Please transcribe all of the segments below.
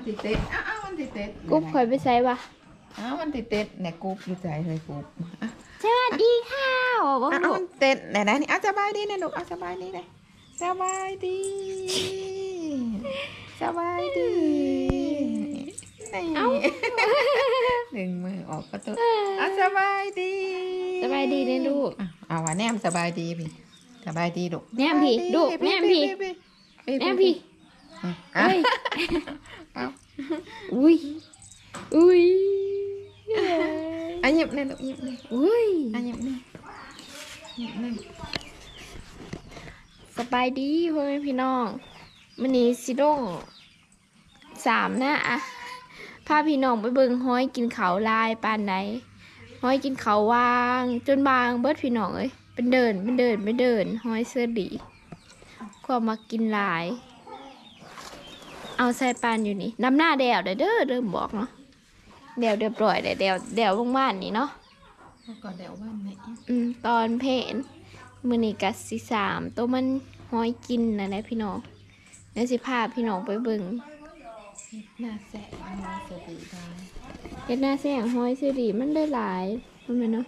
มันติดเต็ดอ้าวอ้าวมันติดเต็ดกุ๊บคอยไปใส่ปะอ้าวมันติดเต็ดเนี่ยกุ๊บอยู่ใจเลยกุ๊บอะสวัสดีค่ะบอกอ้าวลูมักนเต็ดไหนนะนี่อ้าวสบายดีนะลูกอ้าวสบายดีเลยสบายดีสบายดีนี่หนึ่งมือออกประตูอ้าวสบายดีสบายดีเนี่ยลูกอะเอาว่าแนมสบายดีพี่สบายดีลูกแนมพี่สบายลูกแนมพี่แม่พี่ อะเอ้ยเอาอุ้ยอุ้ยอะหยิบเลยลูกหยิบเลยอุ้ยอะหยิบเลยหยิบเลยสบายดีพ่อแม่พี่น้องมันนี้สิโดงสามนะอะพาพี่น้องไปเบิ่งห้อยกินเขาวลายปานไหนห้อยกินเขาววาง จนบางเบิดพี่น้องเอ้ยเป็นเดินเป็นเดินเป็นเดินห้อยเสื้อดีความมากินหลาย เอาใส่ปานอยู่นี่น้ำหน้าแดวเด้อเด้อเริ่มบอกเนาะแดวเรียบร้อยแล้วแดวแดวบ้านๆนี่เนาะแล้วก็เดี๋ยววันไหนอืมตอนเพนมือนี้กัสิสามตัวมันห้อยกินนะนะพี่น้องแล้วสิพาพี่น้องไปเบิ่งหน้าแสบหน้าสบีได้เฮ็ดหน้าแสงห้อยสิริมันได้หลายมันไหมนเนาะ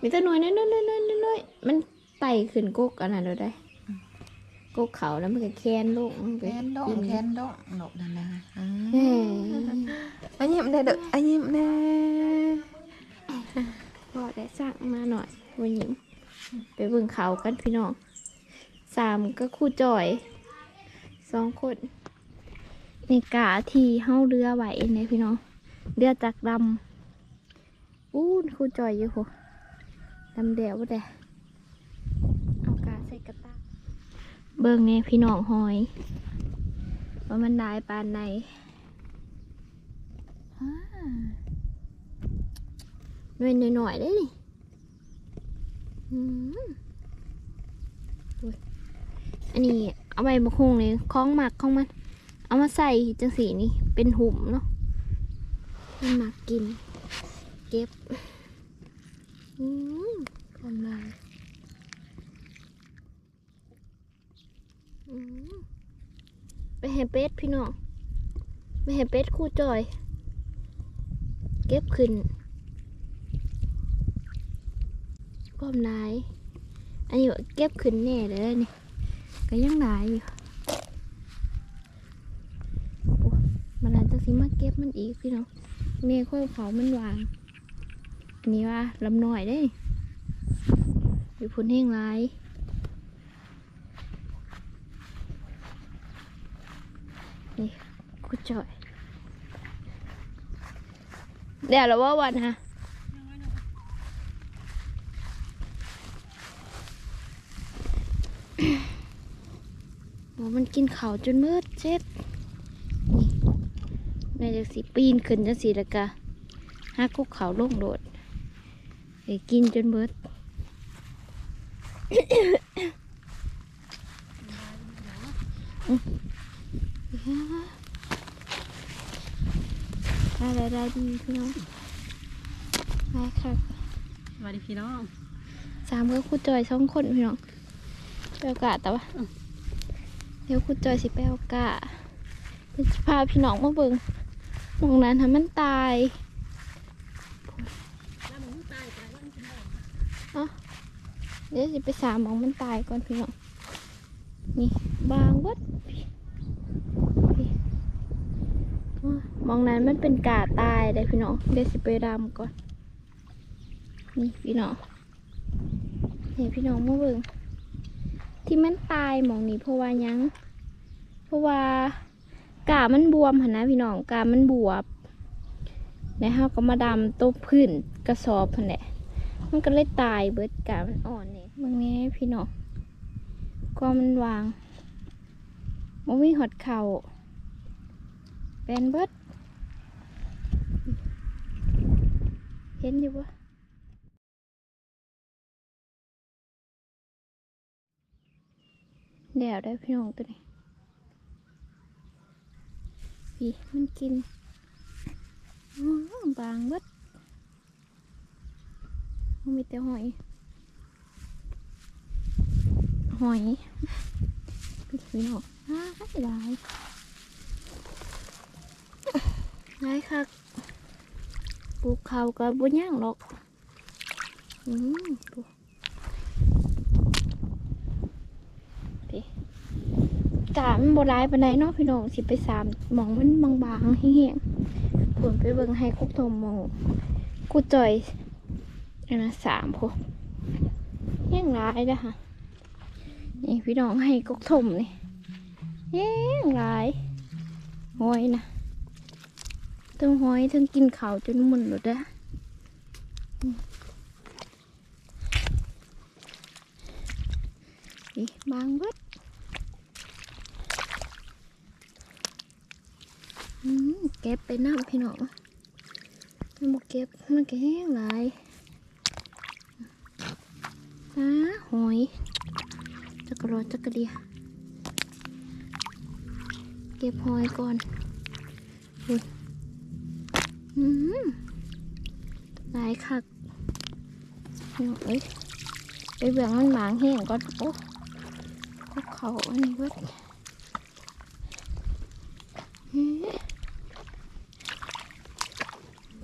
มีแต่หน่วยน้อยๆๆๆๆๆมันไต่ขึ้นกกอันนั้นเราได้ กกเขาแล้วมันก็แค้นลงมันแขก็นดองกินแขนดองหนกนั่นนะอ่าเอ้ยอันยิ้มได้เด้ออันยิ้มแน่พอได้สั่งมาหน่อยวันหญิงไปเบิ่งเขากันพี่น้องสามก็คู่จอยสองคนในกาที่เฮาเรือไหวในพี่น้องเรือจากดำอู้นครูจอยอยู่หัวดำเดียวบ่ได้เอากาใส่กระตา เบิ่งเนี่ยพี่น้องหอยว่ามันได้ปานไหนหน่อยหน่อยๆได้นี่อืมอุ๊ยอันนี้เอาไปมาคงเลยคล้องหมักของมัน เอามาใส่จังสีนี่เป็นหุ่มเนาะมันหมากิน เก็บอืมลายอืมไปเห็เป็ดพี่น้องไปเห็เป็ดคู่จอย เก็บขึ้นความลายอันนี้เก็บขึ้นแน่เลยนี่ก็ยังหลายอยู่มันอาจจะสิมาเก็บมันอีกพี่น้องเมฆค่อยเผามันวาง อันนี้ว่าลำหน่อยได้อยู่พุ่นแห้งไราย นี่กูจอยเดี๋ยวเราว่าวันฮะโอ้มันกินเขาจนมืดเจ็ดในจากสีปีนขึ้นจังสีล้วก็หากุกเขาลงโดดไปกินจนเบิด ได้ได้ได้ดีพี่น้องได้ค่ะสวัสดีพี่น้องสามก็คูจอยสองคนพี่น้องไปโอกาสแต่ว่าเดี๋ยวคูจอยสิไปโอกาสเดี๋ยวจะพาพี่น้องมาเบิ่งหมองนั้นทำมันตายเดี๋ยวจะไปสามหมองมันตายก่อนพี่น้องนี่บางวัดพี่พี่โอ้ยห มองนั้นมันเป็นกาตายเลยพี่น้องเดี๋ยวจะไปรำก่อน นี่พี่น้องนี่พี่น้องมาเบิ่งที่มันตายมองนี้เพราะว่ายังเพราะว่ากามันบวมหนะพี่น้องกามันบวบแล้วเราก็มาดำต้มพื้นกระสอบหันแหละมันก็เลยตายเบิดกามันอ่อนเนี่ยบางนี้พี่น้องก็มันวางมันมีหดเข่าเป็นเบิด เห็นอยู่ปะเดี๋ยวได้พี่น้องตัวนี้พี่มันกินอ๋อบางเบิดมันมีแต่หอย หอยพี่พี่น้องอ้าได้หลายได้ค่ะ ปลูกเขาวก็บ่ย่างหรอกอืมปลูกามันบ่ร้ายปานใดเนาะพี่น้องสิไปสามมองมันบางๆแห้งๆผลไปเบิ่งให้กุกทมมองกูจ่อยอันนะสามพวกยังร้ายเด้อค่ะนี่พี่น้องให้กุกทมนี่ยังร้ายหอยนะ ทั้งหอยทั้งกินเขาจนหมุนหมดแล้วนี่บางเบิดเก็บไปน้ำพี่น้องมันบอกเก็บมันก็แห้งหลายอ่าหอยจักรรอจักรเดียเก็บหอยก่อนอ หลายคักเอ้ยไปเบื่องมันหมางแห้งก่อนโอ้ก็เขาอันนี้เว้ย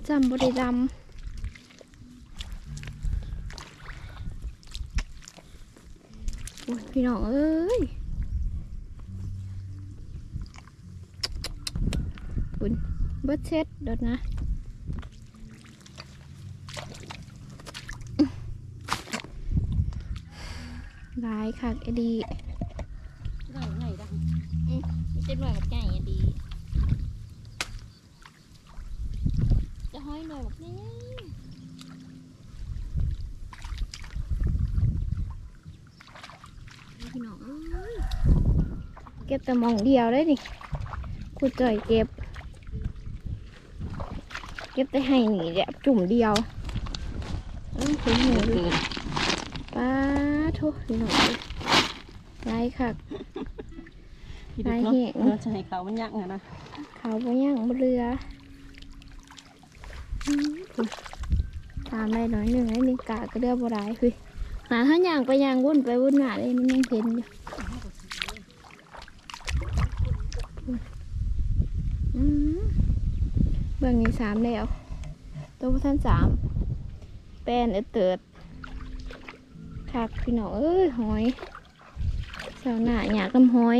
จำบไดิดำโอ้ยพี่น้องเอ้ยบุญเบิดเช็ดดดนะ หลาย คักไอดีได้ไงได้ไม่ใช่หน่วยแบบใหญ่ไอดี จะห้อยหน่วยแบบนี้พี่น้องเอ้ยเก็บแต่หมองเดียวได้ดิคุณจ่อยเก็บ เก็บแต่ให้หนีแบบจุ่มเดียวเอ้ยถึงหนูเกินป้า โทษพี่น้องเอ้ยไรคักพี่ดุกเนาะได้เหตุเราจะให้เขามันยักษ์อะนะเขาบ่ย่างบ่เรืออืมพุ่นตามได้หน่อยหนึ่งไอ้นี่กะก็เรือบ่ได้คือหาถ้าย่างไปย่างวุ่นไปวุ่นมาเลยมันยังเห็นอยู่อืมเบื้องนี้สามแล้วตัวท่านสามแป้นเอดเติด คักพี่น้องเอ้ยหอยสาหน้าหยากำหอย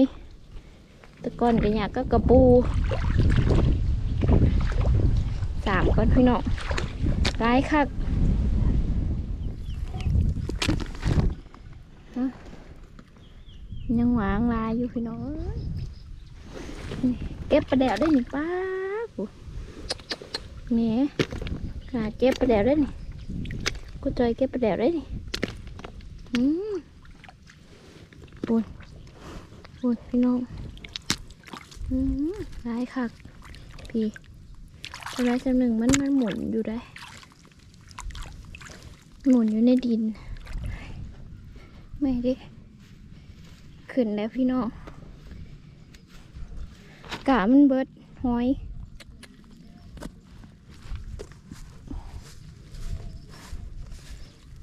ตะก้อนก็หยากก็กระปูสามก้อนพี่น้องร้ายคักฮะยังหวางลายอยู่พี่น้องเก็บประเดี๋ยวได้หนิป้าปูเนี่ยขาเก็บประเดี๋ยวได้หนิกูจอยเก็บประเดี๋ยวได้หนิ อืมปูนปูนพี่น้องร้ายคักพี่อะไรจำหนึ่งมันมันหมุนอยู่ได้ หมุนอยู่ในดิน ไม่ดิขึ้นแล้วพี่น้องกะมันเบิดหอย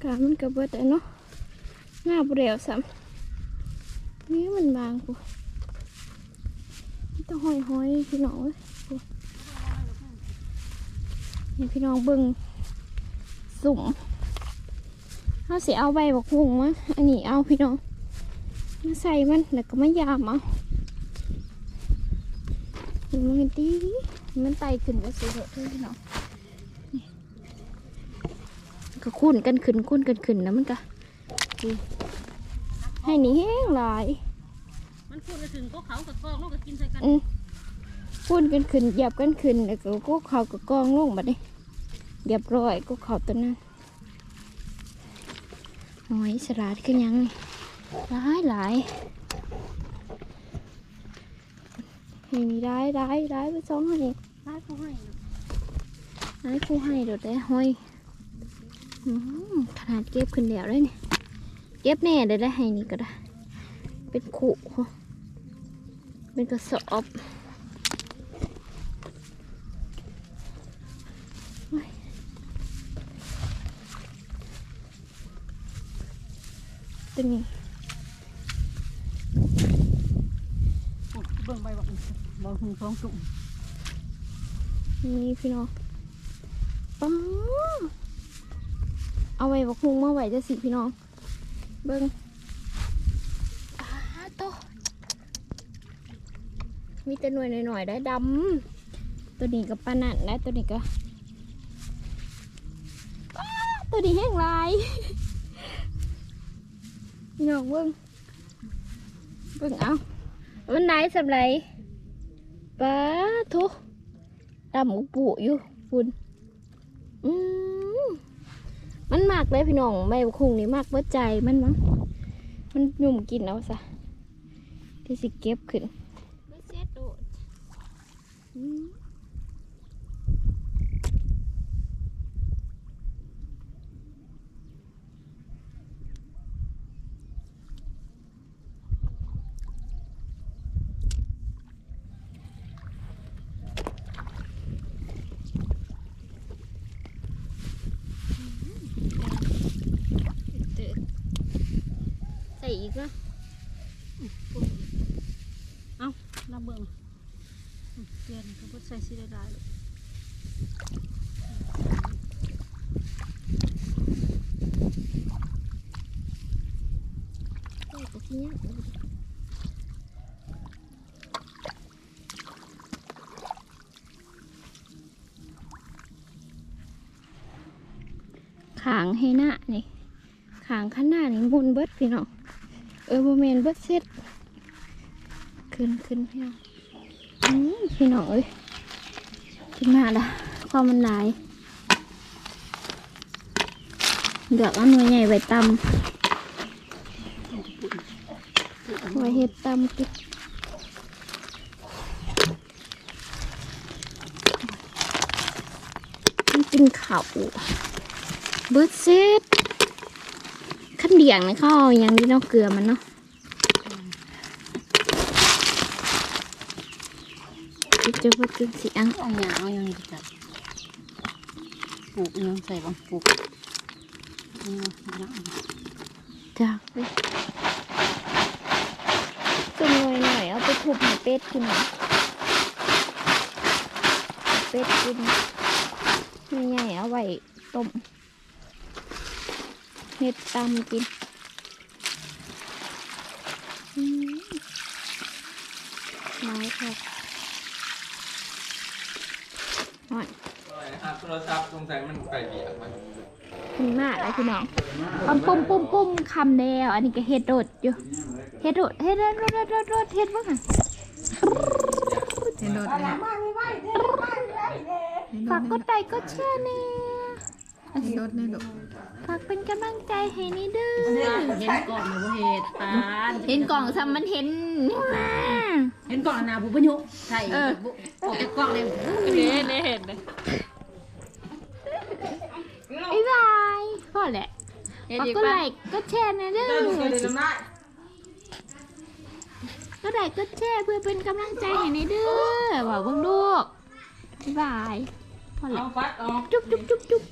กะมันก็เบิดแล้วเนาะ งาบเรียวซ้ำนี่มันบางกูต้องห้อยห้อยๆพี่น้องเอ้ยนี่พี่น้องเบิ่งสุ่มเขาเสิเอาใบบักฮุงมาอันนี้เอาพี่น้องมาใส่มันแล้วก็มายามเอาเห็นมันดีมันไตขึ้นก็สิเถอะพี่น้องก็คุ้นกันขึ้นคุ้นกันขึ้นนะมันก็ ดีให้หนี่แห้งหลาย มันพูดไปถึงก็เขากับกองลูกก็กินใส่กันอืมพูดกันขึ้นเหยียบกันขึ้นแล้วก็ก็เขาก็กองลงบัดนี้เรียบร้อยก็เขาตัวนั้นหอยสลัดคือหยังหลายหลายเห็นได้ได้ได้ไปสองให้ร้านเขาให้นะได้คู่ให้เดี๋ยวได้หอยอืมขนาดเก็บขึ้นแล้วเลยเนี่ย เก็บแน่เดี๋ยวได้ให้นี่ก็ได้ เป็นขู่เป็นกระสอบโอ้ยตัวนี้โอ้เบิ่งใบบักบางหึงท้องตุ่มนี่พี่น้องปังเอาไว้บักฮุงมาไว้จะสิพี่น้อง เบิ้งอ้าโตมีแต่หน่วยหน่อยๆได้ดำตัวนี้ก็ปานนันและตัวนี้ก็อ้าตัวนี้แห้งลายพี่น้องเบิ้งเบิ้งเอามันได้สำไรป้าทุดำอุปุอยู่คุณอืม มันมากเลยพี่น้องใบคุงนี่มากเบิดใจมันมั้งมันหยุ่มกินเอาซะที่สิเก็บขึ้นไม่เช็ดโดดอืมเด้อ ใส่อีกเนาน้ำเบิ่งอืมเปลี่ยนก็บ่ใส่สิได้หลายเลยใส่กะทิเนี่ยขางให้หน้านี่ขางข้างหน้านี่มุนเบิดพี่น้อง เออโมเมนเบิดเสร็จขึ้นขึ้นพี่น้องอืมพี่น้องเอ้ยขึ้นมาละความมันหลายเดือกเอาหน่วยใหญ่ไว้ตำไว้เห็ดตำกินกินข้าวเบิดเสร็จขั้น เดียงนี่เขาเอาอย่างนี้เนาะเกลือมันเนาะจะเจอว่าจุดสีอังเอาหยาเอาหยังดีจัดปลูกอิหยังใส่บ่ปลูกอิหยังหยาจากเลยจุ่มหน่อยหน่อยเอาไปทุบให้เป็ดกินหน่อยเป็ดกินใหญ่ๆเอาไว้ต้ม เห็ดตำกินอืมน้อยค่ะน้อยโทรศัพท์สงสัยมันไปเบียดมันขึ้นมากเลยพี่น้องปั๊มปุ้มปุ้มปุ้มคำเดียวอันนี้ก็เฮ็ดโดดอยู่เฮ็ดโดดเฮ็ดโดดโดดโดดโดดเฮ็ดบ้างค่ะเห็นโดดเลยฝากกดไลค์กดแชร์เนี่ยเห็นโดดเลยลูก ฝากเป็นกำลังใจให้นี่เด้อเห็นก่อนหรือบ่เฮ็ดตาลเห็นกล่องซ้ำมันเห็น เห็นก่อนนะบุปยุใช่เออออกจากกล้องเลยเห็นเห็นเลยบ๊ายบายพอแหละฝากกดไลค์กดแชร์นะเด้อก็ได้ก็แชร์เพื่อเป็นกำลังใจให้ในเด้อว่าเบิ่งลูกบ๊ายบายพอแล้วเอาฟัดออกจุ๊บจุ๊บจุ๊บจุ๊บ